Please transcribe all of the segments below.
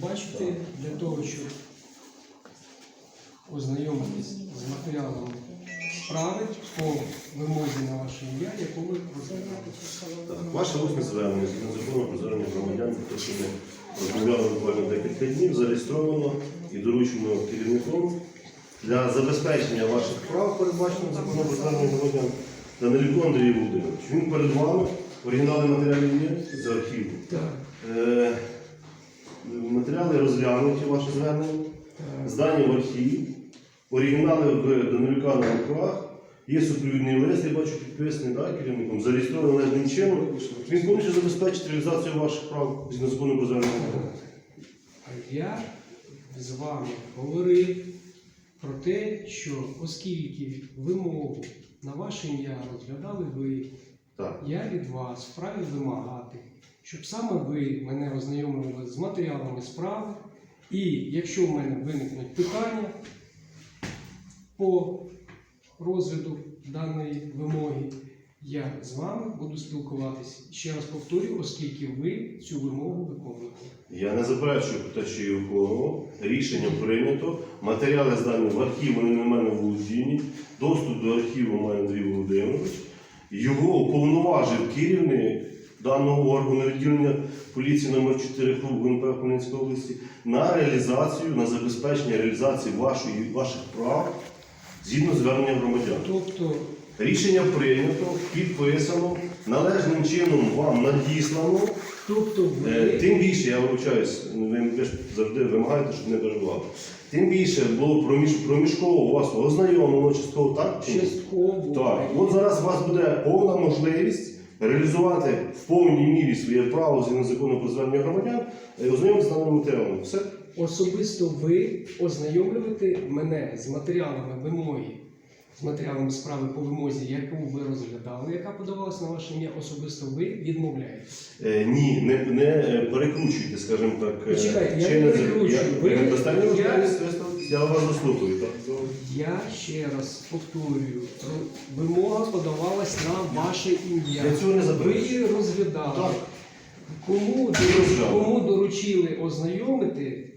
бачити для того, щоб ознайомитись з матеріалами справи по вимозі на ваше ім'я, яку ви розглядаєте. Так, Ваше усне звернення згідно закону про звернення громадян, про що ми розмовляли буквально декілька днів, зареєстровано і доручено керівником для забезпечення ваших прав, передбачених законом про звернення громадян, Данилюку Андрію Володимировичу. Він перед вами, оригінали матеріалів є з архіву. Так, Е, Матеріали розглянуті, ваше звернення, здані в архів, оригінали в Данилюка на руках. Є супровідний лист, я бачу підписаний да, керівником, зареєстрований належним чином. Він повністю забезпечить реалізацію ваших прав згідно закону про звернення. А я з вами говорив про те, що оскільки вимогу на ваше ім'я розглядали ви, Так. я від вас вправі вимагати, щоб саме ви мене ознайомили з матеріалами справи, і якщо в мене виникнуть питання по розгляду даної вимоги, я з вами буду спілкуватися. Ще раз повторюю, оскільки ви цю вимогу виконуєте. Я не заперечую те, що її виконував. Рішення прийнято. Матеріали здані в архів, вони в мене володінні. Доступ до архіву має Андрій Володимирович. Його уповноважив керівник даного органу відділення поліції номер 4 КРУ ГНП Хмельницької області на реалізацію, на забезпечення реалізації вашої, ваших прав згідно звернення громадян. Тобто, Рішення прийнято, підписано, належним чином вам надіслано. тобто Е, ви Тим більше, я вибачаюсь, ви теж завжди вимагаєте, щоб не перебував. Тим більше було проміж, проміжково у вас ознайомлено частково, так? частково Так. От зараз у вас буде повна можливість реалізувати в повній мірі своє право закону про звернення громадян, е, ознайомитися з даними матеріалами. Все. Особисто ви ознайомлюєте мене з матеріалами вимоги, з матеріалами справи по вимозі, яку ви розглядали, яка подавалася на ваше ім'я, особисто ви відмовляєте. Е, ні, не, не перекручуйте, скажімо так. е, Почекайте, я не перекручую. Я, Ви- ви не достатньо я- можливість висловитись? Я вас заслухаю. Так? Я ще раз повторюю, вимога подавалась на ваше ім'я. Я цього не Ви заперечую. її розглядали. Так. Кому, кому доручили ознайомити,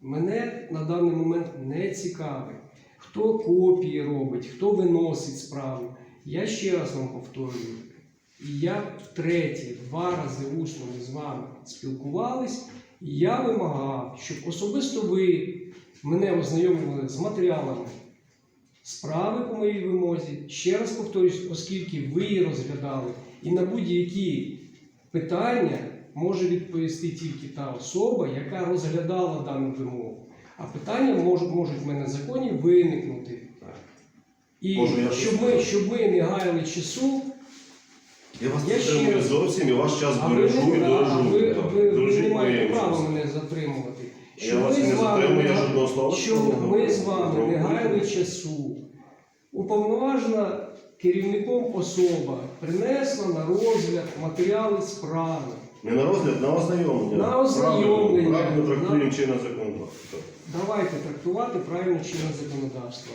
мене на даний момент не цікавить. Хто копії робить, хто виносить справу. Я ще раз вам повторюю. І я втретє, два рази усно ми з вами спілкувались, і я вимагав, щоб особисто ви мене ознайомили з матеріалами справи по моїй вимозі. Ще раз повторюсь, оскільки ви її розглядали, і на будь-які питання може відповісти тільки та особа, яка розглядала дану вимогу. А питання можуть, можуть в мене в законі виникнути. І Можу я щоб ми, щоб ми не гаяли часу, Я вас Я не ще зовсім, і ваш час а ви, і не, а дорожу. ви, ви, ви не маєте права мене затримувати. Я вас ми не з вами затримую, жодного слова не ми з вами не гаяли часу. Уповноважена керівником особа принесла на розгляд матеріали справи. Не на розгляд, на ознайомлення. На ознайомлення. Правильно, правильно трактуємо На- чинне законодавство. Давайте трактувати правильно чинне законодавство.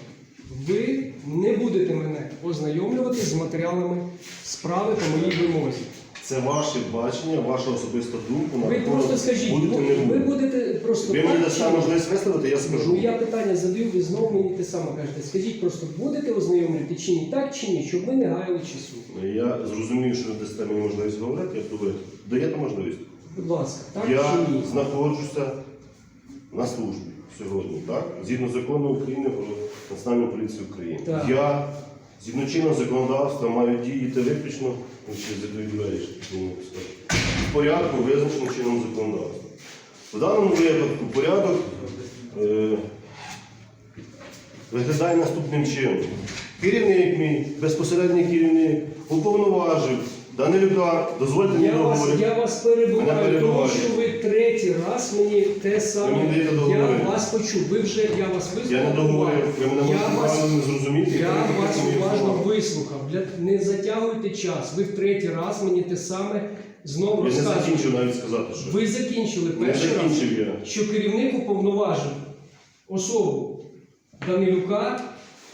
Ви не будете мене ознайомлювати з матеріалами справи по моїй вимозі. Це ваше бачення, ваша особиста думка. на Ви просто скажіть, будете, не ви будете. будете просто Ви мені дасте можливість висловити, я скажу. Ну, я питання задаю, ви знову мені те саме кажете. Скажіть просто, будете ознайомлювати чи ні, так чи ні, щоб ми не гаяли часу. Я зрозумію, що ви дасте мені можливість говорити, як ви даєте можливість. Будь ласка, так я чи ні? знаходжуся на службі сьогодні, так? Згідно закону України про Національну поліцію України. Так. Я згідно чинного законодавства мають діяти виключно ну, в порядку, визначеним чином законодавства. В даному випадку порядок е, виглядає наступним чином. Керівник мій, безпосередній керівник, уповноважив Данилюка, дозвольте мені Я вас, договорити. я вас Мене перебуваю, тому що ви третій раз мені те саме. мені даєте я договорити. вас почув. Ви вже я вас вислухав. Я не договорив, ви мене Я можете вас- правильно не зрозуміти. Я ви вас уважно слова. вислухав. Для- Не затягуйте час. Ви в третій раз мені те саме знову Я не розказуєте. закінчив навіть сказати, що Ви закінчили не перший раз. закінчив я. що керівник уповноважив особу Данилюка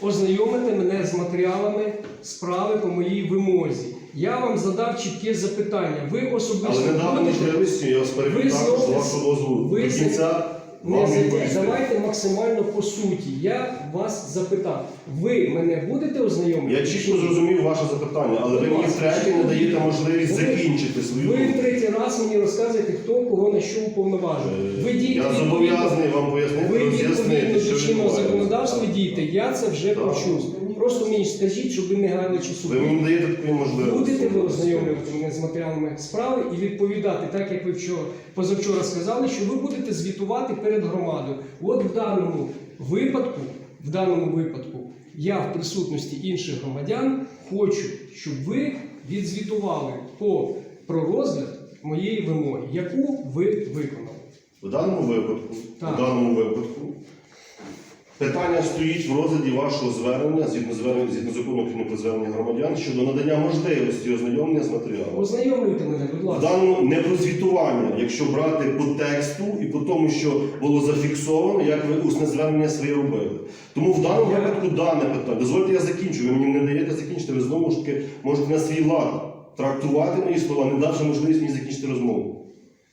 ознайомити мене з матеріалами справи по моїй вимозі. Я вам задав чітке запитання. Ви особисто Але не дали будете? можливості, я вас Ви перебив також з вашого дозволу. ви До з- кінця Не вам відповісти. давайте максимально по суті. Я вас запитав. Ви мене будете ознайомити? Я чітко зрозумів ваше запитання, але ви мені втретє не даєте можливість Ви- закінчити свою Ви думку. третій раз мені розказуєте, хто кого на що уповноважує. Ви Е, дієте Я відповідно- зобов'язаний вам пояснити, Ви роз'яснити, відповідно що до чинного відбувається. законодавства дієте, я це вже Так. почув. Просто мені скажіть, щоб ви не грали часу. Ви мені даєте таку можливість. Ви ознайомлювати з матеріалами справи і відповідати, так як ви вчора позавчора сказали, що ви будете звітувати перед громадою. От в даному випадку, в даному випадку, я в присутності інших громадян хочу, щоб ви відзвітували по про розгляд моєї вимоги, яку ви виконали. В даному випадку, Так. в даному випадку, питання стоїть в розгляді вашого звернення згідно звернення згідно закону України про звернення громадян щодо надання можливості ознайомлення з матеріалом. Ознайомлюйте мене, будь В ласка. даному не про звітування, якщо брати по тексту і по тому, що було зафіксовано, як ви усне звернення своє робили. Тому в даному Я- випадку дане питання. Дозвольте, я закінчу. Ви мені не даєте закінчити. Ви знову ж таки можете на свій лад трактувати мої слова, не давши можливість мені закінчити розмову.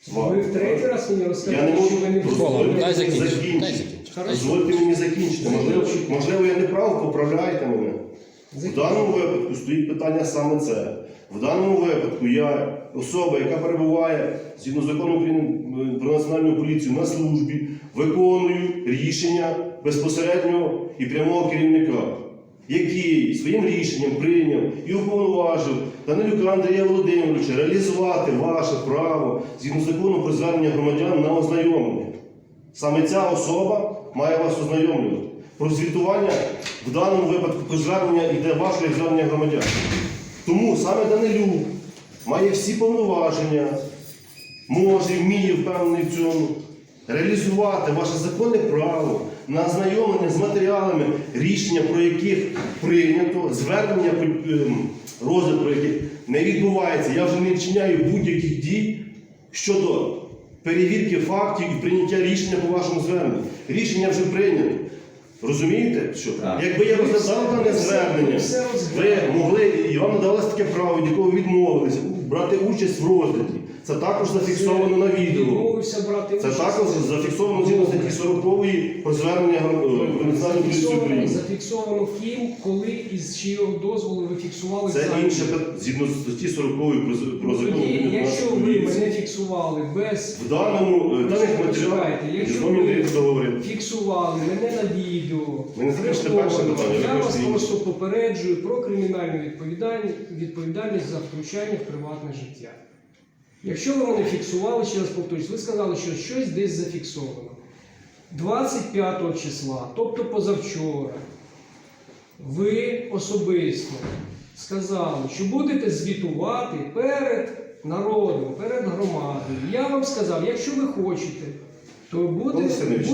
з вами. Ви в третій раз мені Я не розказали, можу що ви не дозволити Дай закінчити, закінчити. дай закінчити. Дозвольте мені закінчити. Можливо, можливо, я не прав, поправляйте мене. В даному випадку стоїть питання саме це. В даному випадку я особа, яка перебуває згідно закону України е, про національну поліцію на службі, виконую рішення безпосереднього і прямого керівника, який своїм рішенням прийняв і уповноважив Данилюка Андрія Володимировича реалізувати ваше право згідно закону про звернення громадян на ознайомлення. Саме ця особа має вас ознайомлювати. Про звітування в даному випадку звернення йде ваше як громадян. Тому саме Данилюк має всі повноваження, може, вміє впевнений в цьому, реалізувати ваше законне право на ознайомлення з матеріалами, рішення, про яких прийнято, звернення, ем, розгляд про яких не відбувається. Я вже не вчиняю будь-яких дій щодо перевірки фактів і прийняття рішення по вашому зверненню. Рішення вже прийнято. Розумієте? Що? Так. Якби я розглядав дане звернення, ви могли і вам надалось таке право, від якого відмовилися, брати участь в розгляді. Це також зафіксовано на відео. Це також зафіксовано згідно статті 40 про звернення про національну поліцію Зафіксовано, України. зафіксовано ким, коли і з чийого дозволу ви фіксували Це запис. інше пи- згідно статті 40 про, про закон України про якщо національну ви поліцію. мене фіксували без В даному е, даних Почекайте, матеріалах якщо ви- фіксували мене на відео, Ви не зрештовано, перше питання, ви я вас просто попереджую про кримінальну відповідальність, відповідальність за втручання в приватне життя. Якщо ви мене фіксували, ще раз повторюсь, ви сказали, що щось десь зафіксовано. 25 числа, тобто позавчора, ви особисто сказали, що будете звітувати перед народом, перед громадою. Я вам сказав, якщо ви хочете, то буде.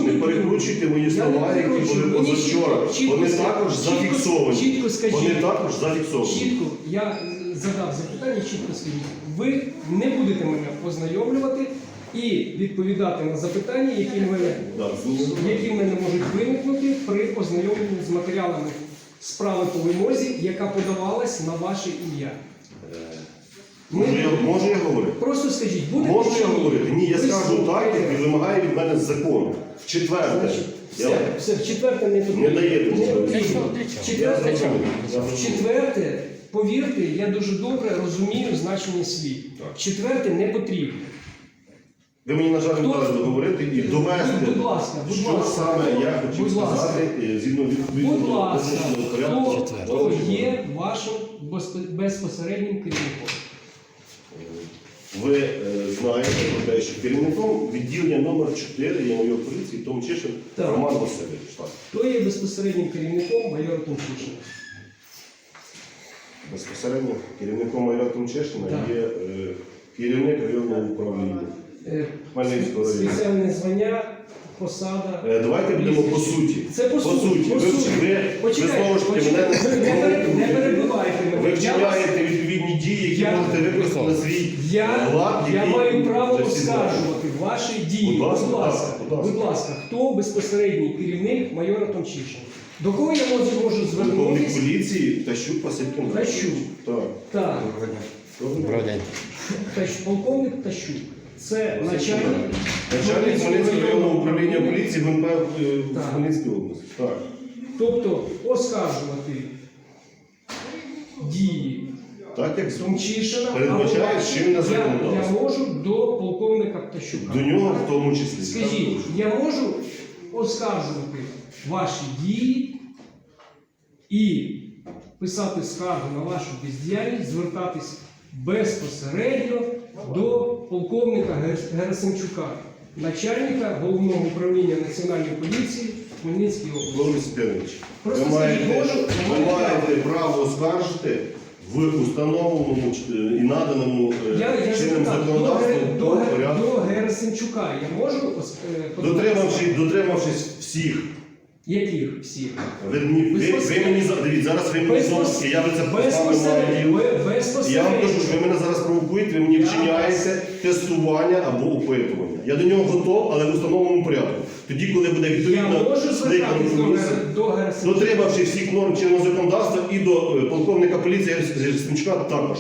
Не перекручуйте мої слова, які були позавчора. Вони також зафіксовані. Чітко скажіть. Вони також зафіксовані. Чітко, я задав запитання, чітко скажіть. Ви не будете мене ознайомлювати і відповідати на запитання, які в мене, які в мене можуть виникнути при ознайомленні з матеріалами справи по вимозі, яка подавалась на ваше ім'я. Можу я, можу я говорити? Просто скажіть, будете Можу я говорити? Ні, я скажу так, як і вимагає від мене закон. В четверте. Я- все, все, в четверте не. Не даєте можливості. Для чого? В Я Четверте, зрозумів. Я в зрозумів. четверте, повірте, я дуже добре розумію значення слів. Четверте не потрібно. Ви мені, на жаль, не Хто- дали договорити і довести, Будь ласка, будь що ласка. саме я хотів сказати е, згідно відповідного ласка, порядку. хто, є вашим безпосереднім керівником? Ви е, знаєте про те, що керівником відділення номер 4 є майор поліції Том Чишин Так. Роман Васильович. Хто є безпосереднім керівником майора Томчишина? Безпосередньо керівником майора Томчишина Так. є е, керівник районного управління. Е, Хмельницького району. Спеціальне звання, посада. Е, Давайте будемо по суті. Це по суті, по Ви, суті. ви, ви Почекайте, знову ж таки почекайте. мене Не пере- не перебивайте мене. Ви Я вас- вчиняєте відповідні дії, які Я- можете використати на свій Я, лад, я який маю право вже всі знають. оскаржувати ваші дії. Будь ласка, будь, ласка, будь ласка. будь ласка, хто безпосередній керівник майора Томчишина? До кого я можу, можу Полковник звернутися? поліції Тащук Василь Кіндрат. Тащук. Так. Так, Доброго дня. Тащ, полковник Тащук. Це начальник. Начальник Хмельницького районного управління поліції ГНП е, в Так. Хмельницькій області. Так. Тобто оскаржувати дії Так як Сумчишина Передбачає або чинне я, законодавство. я можу до полковника Птащука. до нього в тому числі. Скажіть, я можу оскаржувати ваші дії і писати скаргу на вашу бездіяльність, звертатись безпосередньо до полковника Гер- Герасимчука, начальника головного управління національної поліції Хмельницької області. Ви маєте, ви маєте право оскаржити в установленому і наданому е, Я, чинним до, законодавством до, порядку. до Герасимчука я можу е, подавати Дотримавши, дотримавшись всіх. Яких всіх? Ви, мені- ви, ви мені за- дивіться, зараз ви мені таки, я ви це Безпосередньо. Я вам кажу, що ви мене зараз провокуєте, ви мені вчиняєте тестування або опитування. Я до нього готов, але в установленому порядку. Тоді, коли буде Я відповідна скликана дотримавши всіх норм чинного законодавства і до е, полковника поліції Герсимчука також.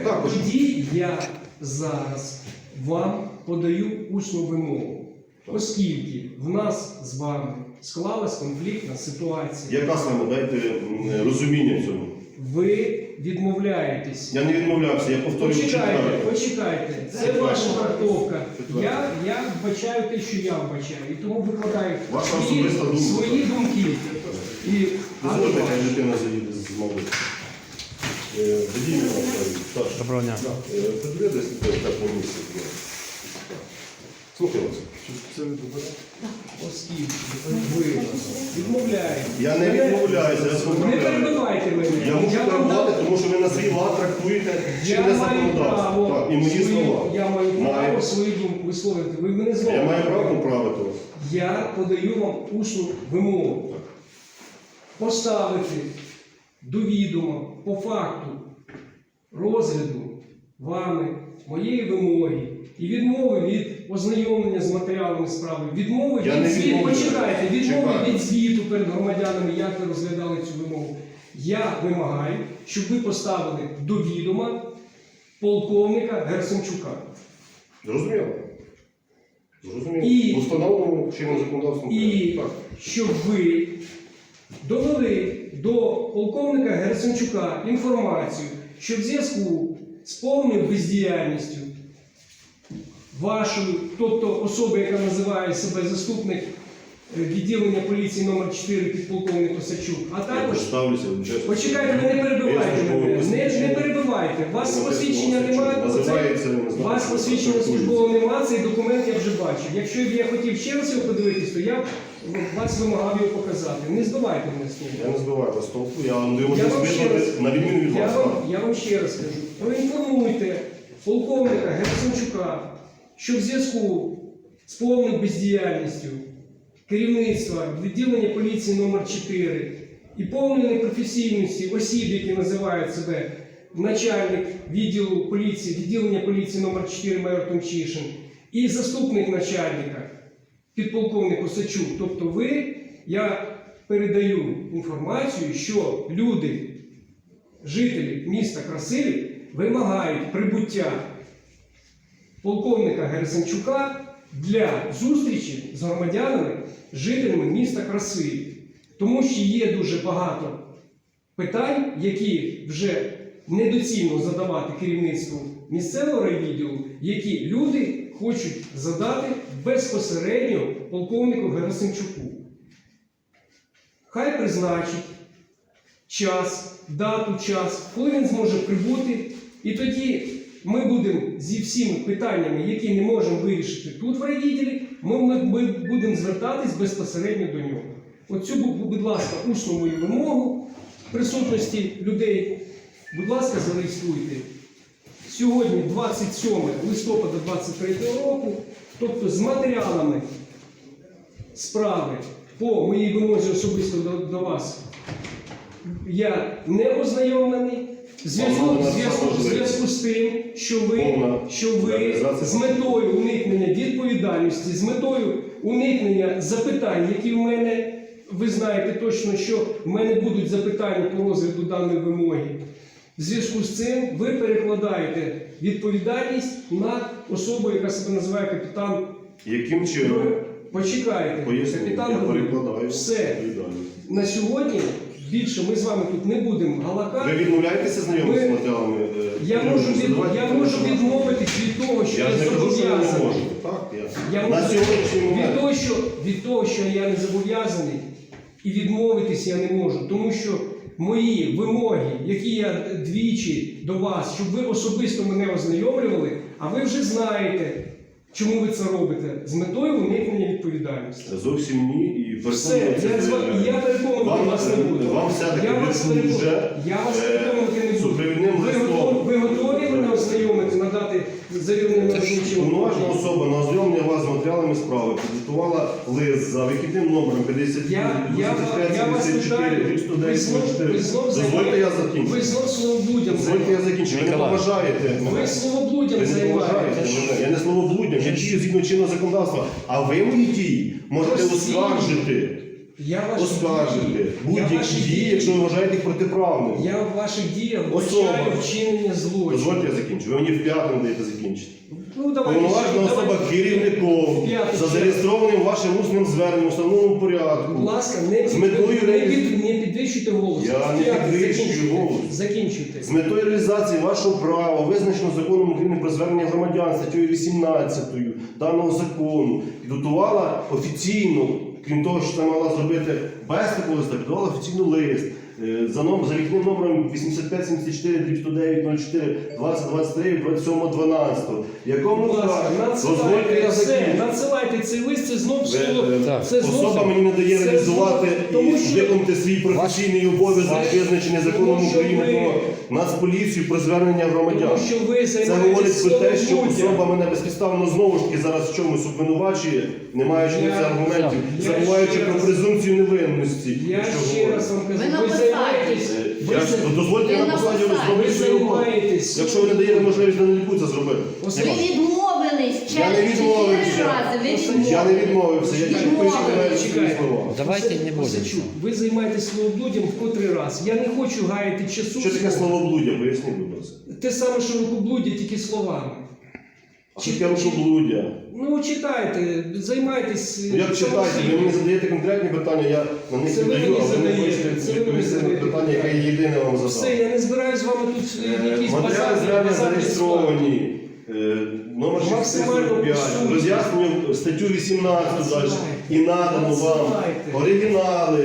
Е, Також. Тоді я зараз вам подаю усну вимогу, оскільки в нас з вами склалась конфліктна ситуація. Яка саме дайте розуміння цьому? Ви відмовляєтесь. Я не відмовлявся, я повторюю Почекайте, читаю. почекайте, це ваша трактовка. Я, я вбачаю те, що я вбачаю, і тому викладаю Ваша свої, особиста думка. свої думки. І, Дозвольте, хай дитина заїде з мови. Е, Доброго дня. Е, Подивитись так на. Вас. Оскільки ви відмовляєте. Я не відмовляюся, я Не поправляю. перебивайте мене. Я мушу вам тому що ви на свій лад трактуєте Я чинне маю законодавство. право Так, і мої свої- слова. Я маю право Маю. свою думку висловити. Ви мене знову. Я маю право поправити вас. Я подаю вам усну вимогу поставити до відома по факту розгляду вами моєї вимоги і відмови від ознайомлення з матеріалами справи, відмови Я від не звіту, відмовляю. почекайте, відмови Чекаю. від звіту перед громадянами, як ви розглядали цю вимогу. Я вимагаю, щоб ви поставили до відома полковника Герсенчука. Зрозуміло? Зрозуміло. І- В чинним законодавством. І Так. щоб ви довели до полковника Герасимчука інформацію, що в зв'язку з повною бездіяльністю вашої, тобто особи, яка називає себе заступник е, відділення поліції номер 4 підполковник Осачук, а також. Почекайте, ви не перебивайте мене. Не, не перебивайте. У вас посвідчення немає, то це у вас посвідчення службового немає, цей документ я вже бачив. Якщо б я хотів ще раз його подивитись, то я б вас вимагав його показати. Не здавайте мене з Я не збиваю вас толку, я вам даю Я можливість вам ще на відміну від Я вас. вам, я вам ще раз кажу, проінформуйте полковника Герасимчука, що в зв'язку з повною бездіяльністю керівництва відділення поліції номер 4 і повної непрофесійності осіб, які називають себе начальник відділу поліції, відділення поліції номер 4 майор Томчишин і заступник начальника підполковник Осачук. Тобто ви, я передаю інформацію, що люди жителі міста Красилів вимагають прибуття полковника Герасимчука для зустрічі з громадянами, жителями міста Красилів. Тому що є дуже багато питань, які вже недоцільно задавати керівництву місцевого райвідділу, які люди хочуть задати безпосередньо полковнику Герасимчуку. Хай призначить час, дату, час, коли він зможе прибути, і тоді ми будемо зі всіми питаннями, які не можемо вирішити тут в райвідділі, ми, ми, ми будемо звертатись безпосередньо до нього. Оцю, будь ласка, усну мою вимогу в присутності людей, будь ласка, зареєструйте. Сьогодні 27 листопада 23 року, тобто з матеріалами справи по моїй вимозі особисто до, до вас я не ознайомлений. Зв'язку, зв'язку, що ви, що ви з метою уникнення відповідальності, з метою уникнення запитань, які в мене ви знаєте точно, що в мене будуть запитання по розгляду даної вимоги. В зв'язку з цим ви перекладаєте відповідальність на особу, яка себе називає капітан. Яким чином? Почекайте, Поясню, капітан я перекладаю Все. На сьогодні більше ми з вами тут не будемо галакати. Ви відмовляєтеся знайомитися з матеріалами? е, Я можу, від, я можу відмовитись від того, що Я я, не зобов'язаний. Я. Я можу- від того, що, від того, що я не зобов'язаний, і відмовитись я не можу. Тому що мої вимоги, які я двічі до вас, щоб ви особисто мене ознайомлювали, а ви вже знаєте, чому ви це робите, з метою уникнення відповідальності. Зовсім ні. І Все, я, з вами- я переконувати вас не буду. вам все-таки я вас ви вже я вас е, переконувати не буду. супровідним Ви листом. готові, ви готові мене ознайомити, надати завірним Уповноважена особа на ознайомлення вас з матеріалами справи підготувала лист за вихідним номером 50 Я, я, я вас питаю, ви знов, ви знов Дозвольте я займаєте- закінчу. ви знов словоблуддям Дозвольте я закінчу. Ви не поважаєте мене. Ви словоблуддям Ви не поважаєте займаєтесь. мене. Я не словоблуддям, я дію згідно чинного законодавства. А ви мої дії можете оскаржити. Я ваші Оскаржити дії- я будь-які ваші дії, якщо ви вважаєте їх протиправними. Я в ваших діях Особа. вбачаю вчинення злочину. Дозвольте я закінчу. Ви мені в п'ятому даєте закінчити. Ну, давайте, Повноважена особа давайте. керівником П'ятий за зареєстрованим вашим усним зверненням у встановленому порядку. Будь ласка, не, З метою не, реаліз- під- не підвищуйте голос. Я не підвищую закінчуйте. голос. Закінчуйте. З метою реалізації вашого права, визначено законом України про звернення громадян статтею 18 даного закону, підготувала офіційно, крім того, що це мала зробити без такого листа, підготувала офіційно лист. Е, За, ном, за вікним номером 85 74 109 04 20 23 27 12, якому Будь ласка, дозвольте надсилайте я закінчу. надсилайте цей лист, це знов Ви, слово. е, Це Особа мені не дає це реалізувати знов- тому і що- виконати свій професійний обов'язок, Ваш- визначений законом тому що України ви- про Нацполіцію про звернення громадян. Тому що ви Це займаєтесь говорить про те, що особа мене безпідставно знову ж таки зараз в чомусь обвинувачує, не маючи на це Я- аргументів, я забуваючи ще про раз- презумпцію невинності. Я що ще говорить. раз вам кажу, Ви ви посаді. Займаєтесь, Е, ви Я ж за- дозвольте Ви на на посаді посаді. розробити ви свою роботу. займаєтесь. Якщо ви не даєте можливість на це зробити. Ви відмовились Я не через відмовився. чотири рази. Ви. Я не відмовився, я тільки Відмовились. свої слова. Давайте не будемо. Осадчук, Ви займаєтесь словоблуддям в котрий раз. Я не хочу гаяти часу. Що таке словоблуддя? Поясніть, будь ласка. Те саме, що рукоблуддя, тільки словами. А що таке рукоблуддя? Ну, читайте, займайтесь. Ну як читайте, ви мені задаєте конкретні питання, я на них Це ви віддаю, мені а ви не задаєте, хочете це ви мені відповісти на задаєте питання, яке я єдине вам задав. Все, я не збираюсь з вами тут е, Е, якісь Матеріали базарні- звернення базарні зареєстровані. Е, Номер Максимально 645. посуньте. Роз'яснюю статтю 18 далі. І надано вам оригінали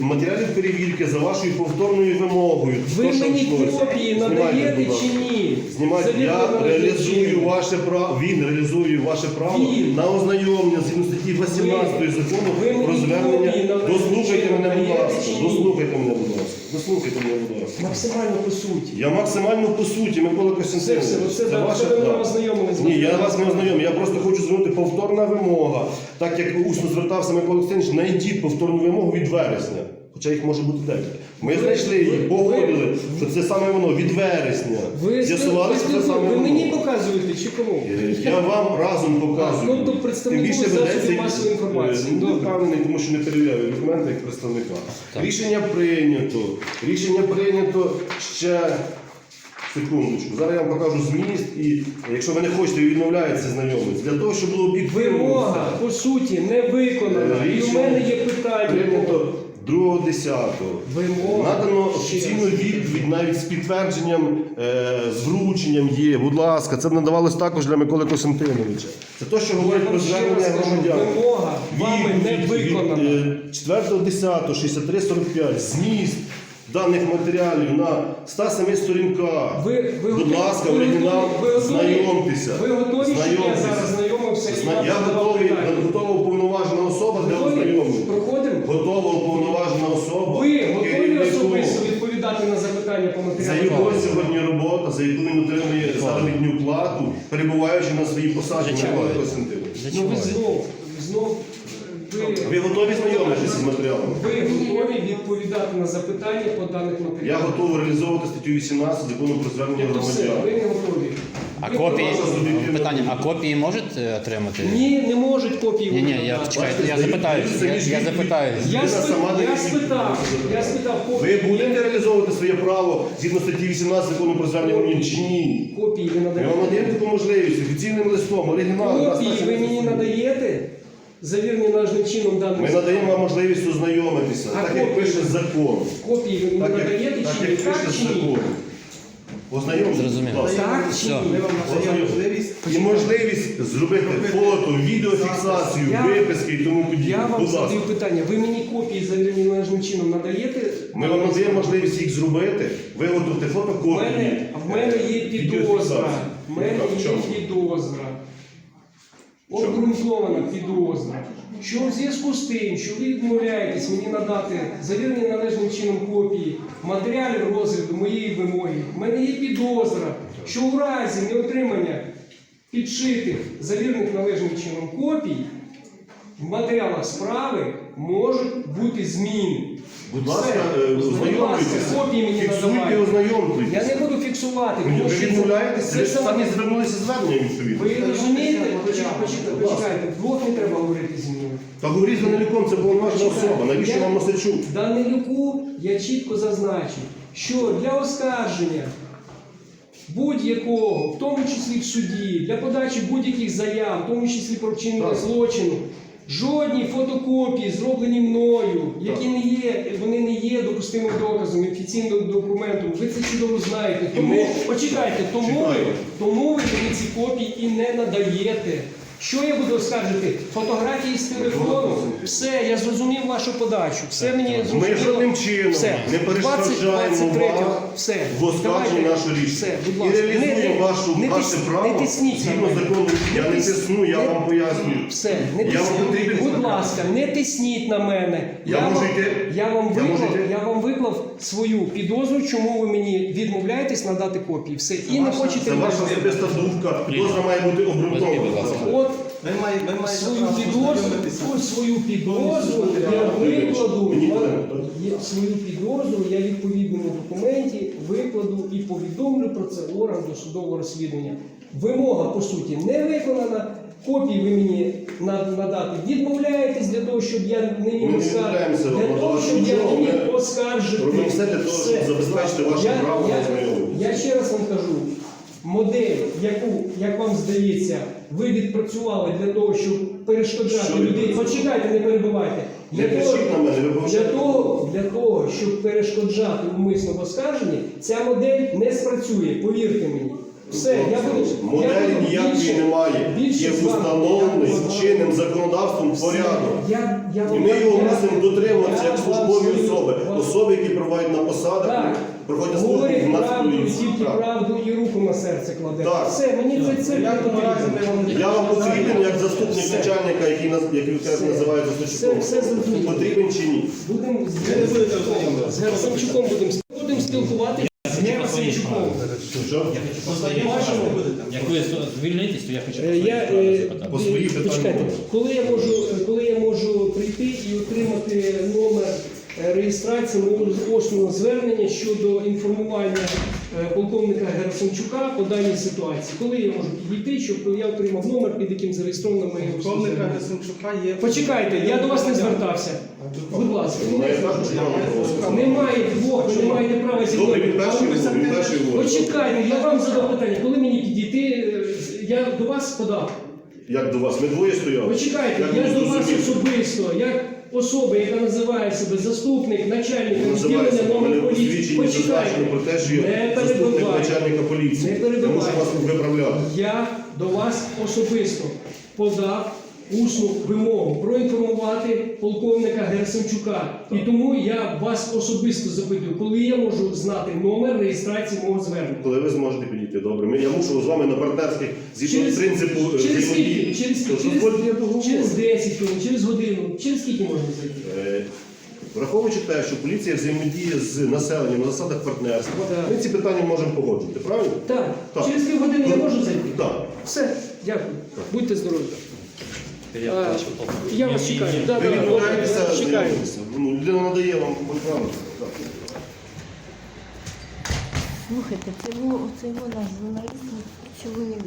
матеріалів перевірки за вашою повторною вимогою. Ви То, мені копії надаєте чи ні? Знімайте, я реалізую ваше право, він реалізує ваше право Він. на ознайомлення згідно статті 18 закону про звернення. Дослухайте мене, будь ласка. Дослухайте мене, будь ласка. Дослухайте мене, будь ласка. Максимально по суті. Я максимально по суті, Микола Все, Костянтинович. все, це да, ваша це ви мене да. ознайомили з Ні, я вас не ознайомив. Я просто хочу звернути повторна вимога. Так як усно звертався Микола Костянтинович, знайдіть повторну вимогу від вересня. Хоча їх може бути декілька. Ми Ви- знайшли її, ви- погодили, ви- що це саме воно від вересня. Ви, З'ясували, ви, що це саме ви мені показуєте чи кому? Е, Я вам разом показую. А, ну, то представнику Тим більше засобів ведеться- масової інформації. Е, ну, Добре. впевнений, тому що не перевіряю документи як представника. Рішення прийнято. Рішення прийнято ще. Секундочку. Зараз я вам покажу зміст, і якщо ви не хочете і відмовляєтеся знайомитися, для того, щоб було об'єктивно. Вимога, все. по суті, не виконана. І у мене є питання. Прийнято 2.10. Вимога. Надано офіційну відповідь навіть з підтвердженням, е, з врученням є. Будь ласка, це надавалось також для Миколи Костянтиновича. Це те, що говорить про звернення громадян. вимога вами не від, виконана. е, 4.10.63.45. Зміст даних матеріалів на 107 сторінках. Ви, ви Будь ласка, ви оригінал, ви знайомтеся. Ви готові, щоб я зараз знайомився Зна- Я готовий, готова уповноважена особа для Готові? ознайомлення. Проходимо? Готова уповноважена особа. Ви готові керівником. особисто відповідати на запитання по За матеріалу? його сьогодні робота, за яку він отримує заробітну плату, перебуваючи на своїй посаді Костянтинович. Ну ви знов, знов ви, готові знайомитися з матеріалами? ви готові відповідати на запитання по даних матеріалах? Я готовий реалізовувати статтю 18 закону про звернення Тобто все, громадян. ви не готові. А копії питання, а копії можуть е, отримати? Ні, не можуть копії. Ні, ні, я чекайте, я запитаюсь. Я, я запитаюсь. Я, спи- сама я спитав, я спитав Ви копії. будете реалізовувати своє право згідно статті 18 закону про звернення громадян чи ні? Копії ви Ми вам надаємо надаєте. таку можливість офіційним листом, оригіналом. Копії ви мені надаєте, завірені належним чином даним. Ми надаємо вам можливість ознайомитися, А так як копії? пише закон. Копії ви мені Так надаєте як, так чи ні? як Так пише чи ні? закон. Зрозуміло. ласка. Так чи Все. Ми вам надаємо можливість І можливість зробити фото, відеофіксацію, Я- виписки і тому подібне. Я вам Будь ласка. задаю питання. Ви мені копії завірені належним чином надаєте? Ми вам надаємо можливість їх зробити, виготовити В фотокопії. мене, в мене є підозра. В мене? В є чому? підозра. Обґрунтована підозра. Що в зв'язку з тим, що ви відмовляєтесь мені надати завірені належним чином копії матеріалів розгляду моєї вимоги, в мене є підозра, що у разі неотримання підшитих завірених належним чином копій в матеріалах справи можуть бути зміни. Будь ласка, е, ознайомтеся. копії мені Фіксуйте, ознайомтеся. Я не буду фіксувати. Ви що це- відмовляєтеся, це ви ж самі звернулися з зверненням відповідно. Ви розумієте? Почекайте, почекайте, почекайте. Вдвох не треба говорити зі мною. Та говоріть з Данилюком, це повноважна особа. Навіщо вам Носичук? Данилюку я чітко зазначив, що для оскарження будь-якого, в тому числі в суді, для подачі будь-яких заяв, в тому числі про вчинення Так. злочину, жодні фотокопії, зроблені мною, які не є, вони не є допустимим доказом, офіційним документом. Ви це чудово знаєте. Тому почекайте, тому ви, тому ви мені ці копії і не надаєте. Що я буду оскаржити? Фотографії з телефону? Все, я зрозумів вашу подачу. Все мені Ми зрозуміло. жодним чином Все. не перешкоджаємо 23 вам все. в оскарженні Давайте. нашого рішення. Все, будь І ласка. реалізуємо Не- вашу, не ваше тис- право Не тисніть на згідно мене. закону. Я не тис- тисну, я не- вам пояснюю. Все, не Я вам тисніть. потрібен Будь ласка, не тисніть на мене. Я можу вам, йти? Я вам Я можу виклав, йти? я вам виклав свою підозру, чому ви мені відмовляєтесь надати копії. Все. І не хочете Це мене ваша особиста думка. Підозра має бути Возьміть, будь ласка. обґрунтована. От ви маєте, ви маєте свою право підозру, ознайомитися. ось свою підозру я викладу, Мені треба, я- свою підозру я в відповідному документі викладу і повідомлю про це орган досудового розслідування. Вимога, по суті, не виконана. Копії ви мені на- надати відмовляєтесь для того, щоб я не Ми міг не оскаржити. відмовляємося Для того, щоб я не міг ми оскаржити. робимо все для того, щоб забезпечити ваше право на я- Я ще раз вам кажу, модель, яку, як вам здається, ви відпрацювали для того, щоб перешкоджати Що людей. відпрацювали? Почекайте, не перебувайте. Не Для того, кричіть на мене, ви для того, для того, щоб перешкоджати умисно оскарженні, ця модель не спрацює, повірте мені. Все, я буду. я Моделі буду ніякої більше- немає. більше Є з вами- я буду з вами- чинним законодавством порядок. Я, я І ми його я- мусимо дотримуватися я як вам службові особи. вам- Особи, які перебувають на посадах, Так. проходять службу Говорить в правду, і тільки правду і руку на серце кладе. Так. Все, мені це це Я не тому разі ми вам Я вам потрібен як заступник Все. начальника, який нас який Все. називається Все, все зрозуміло. Потрібен чи ні? Будемо з не з Герасимчуком будемо будемо спілкуватися Що? Будете. Як ви звільнитесь, то я хочу Е, Я, е, запитати. По своїй питанні почекайте, коли я можу, коли я можу прийти і отримати номер реєстрації мого очного звернення щодо інформування е, полковника Герасимчука по даній ситуації, коли я можу підійти, щоб я отримав номер, під яким зареєстровано моє Полковника звернення? Гесенчука є. Почекайте, я до вас не звертався. Будь ласка, Ну, вам немає двох, ви не маєте права зі Добре, мною. Але. Почекайте, я вам задав питання, коли мені підійти, е, я до вас подав. Як до вас? Ми двоє стояли. Почекайте, Як я ви до вас зрозуміли? особисто, як особа, яка називає себе заступник, начальника розділення відділення номер поліції. зазначено про те, що не я заступник перебивайте. начальника поліції. Не Я вас виправляти. Я до вас особисто подав усну вимогу проінформувати полковника Герасимчука. І тому я вас особисто запитую, коли я можу знати номер реєстрації мого звернення. Коли ви зможете підійти, добре. Ми- Я мушу з вами на партнерських згідно Через- принципу е, Через скільки? взаємодії. Через, То через, дозвольте, я договорю. через 10 хвилин, через годину. Через скільки можна зайти? Е, Враховуючи те, що поліція взаємодіє з населенням на засадах партнерства, Так. ми ці питання можемо погоджувати, правильно? Так, Так. через півгодини я можу зайти? Так. Все, дякую. Будьте здорові. Я А, бачу, полковник. Я вас чекаю. Да, Ви да, відмовляєтеся добре, чекаю. знайомитися. Ну, людина надає вам право. Так. Слухайте, це його, оце його наш журналіст, цього не